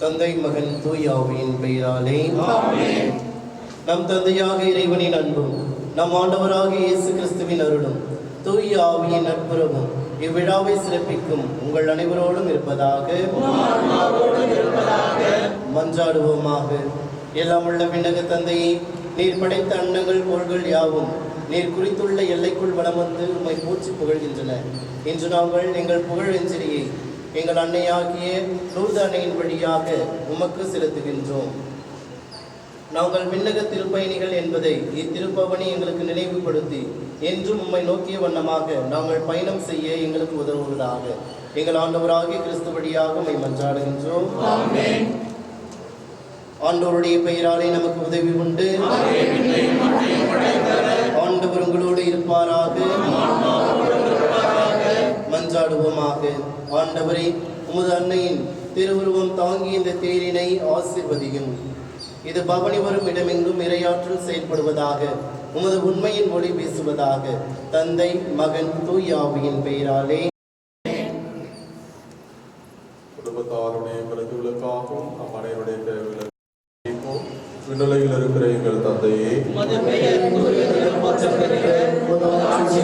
தந்தை மகன் தூயாவியின் பெயராலே. நம் தந்தையாக இறைவனின் அன்பும் நம் ஆண்டவராக இயேசு கிறிஸ்துவின் அருளும் தூய ஆவியின் நட்புறவும் இவ்விழாவை சிறப்பிக்கும் உங்கள் அனைவரோடும் இருப்பதாக. மன்றாடுவோமாக. எல்லாம் உள்ள விண்ணக தந்தையை நீர் படைத்த அன்னங்கள் கோள்கள் யாவும் நீர் குறித்துள்ள எல்லைக்குள் வலம் வந்து உம்மை பூச்சி புகழ்கின்றன. இன்று நாங்கள் எங்கள் புகழெஞ்சரியை எங்கள் அன்னையாகிய லூர்து அன்னையின் வழியாக உமக்கு செலுத்துகின்றோம். நாங்கள் விண்ணக திருப்பயணிகள் என்பதை இத்திருப்பவனி எங்களுக்கு நினைவுபடுத்தி என்றும் உம்மை நோக்கிய வண்ணமாக நாங்கள் பயணம் செய்ய எங்களுக்கு உதவுவதாக. எங்கள் ஆண்டவராகிய கிறிஸ்து வழியாக உம்மை மன்றாடுகின்றோம். ஆண்டவருடைய பெயராலே நமக்கு உதவி உண்டு. ஆண்டவர் உங்களோடு இருப்பாராக. மன்றாடுவோமாக ஆண்டவரே உமது அன்னையின் திருவுருவம் தாங்கி இந்த தேரினை ஆசிர்வதியும். இது பவனி வரும் இடமெங்கும் இரையாற்றல் செயல்படுவதாக உமது உண்மையின் ஒளி வீசுவதாக தந்தை மகன் தூயாவியின் பெயராலே. குடும்பத்தாருடைய பிரதிகளுக்காகவும் நம் அனைவருடைய தேவைகளுக்கும் விண்ணுலகில் இருக்கிற எங்கள் தந்தையே. ஆட்சி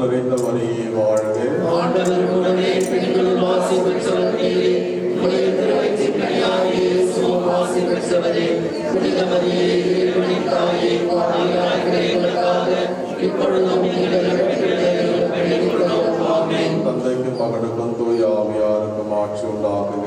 அருளறிந்த மரியே வாழ்க ஆண்டவர் உடனே பெண்களுள் ஆசி பெற்றவர் நீரே உடைய திருவயிற்றின் கனியாகிய இயேசுவும் ஆசி பெற்றவரே புனித மரியே இறைவனின் தாயே எங்களுக்காக இப்பொழுதும் தந்தைக்கும் மகனுக்கும் தூய ஆவியாருக்கும் ஆட்சி உண்டாகுக.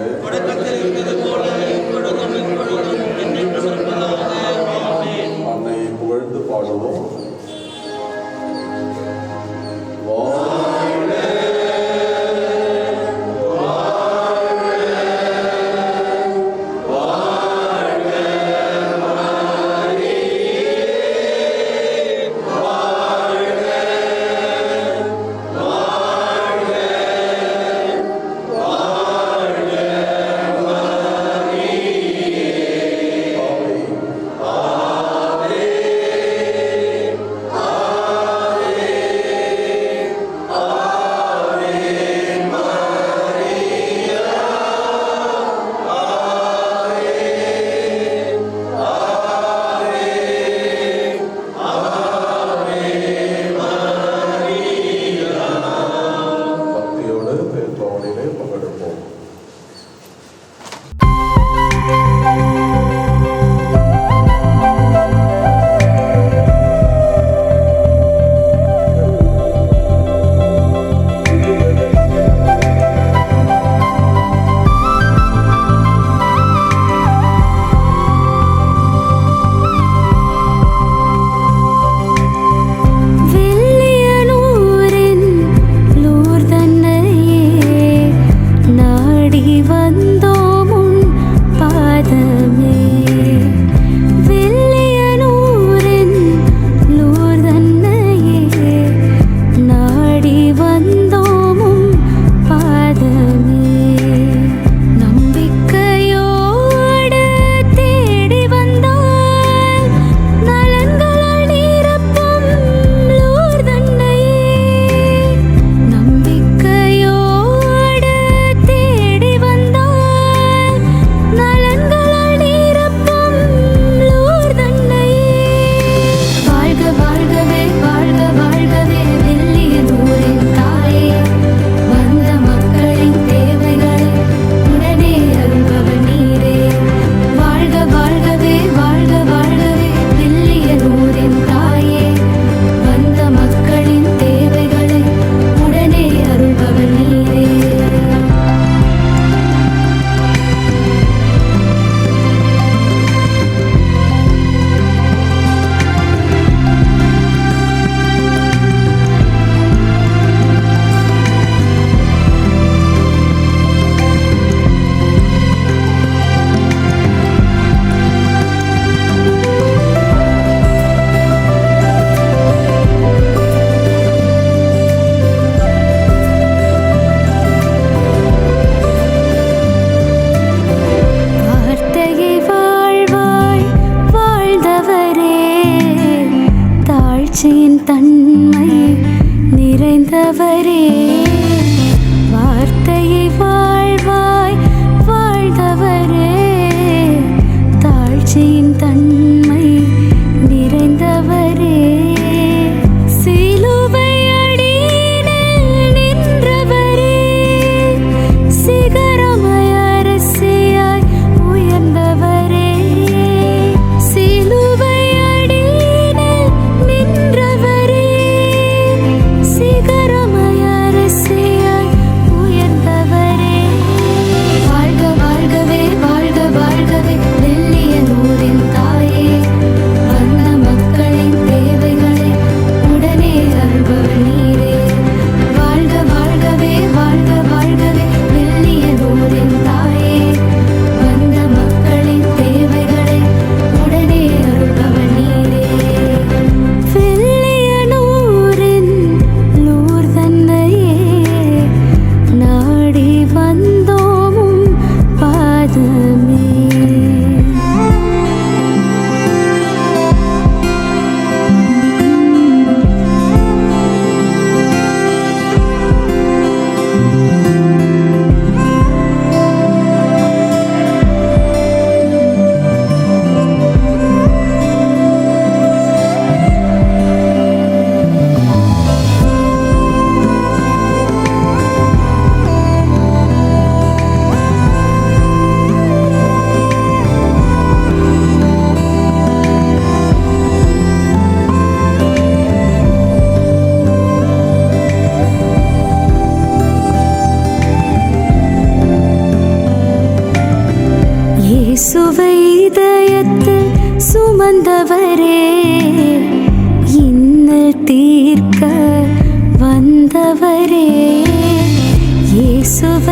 so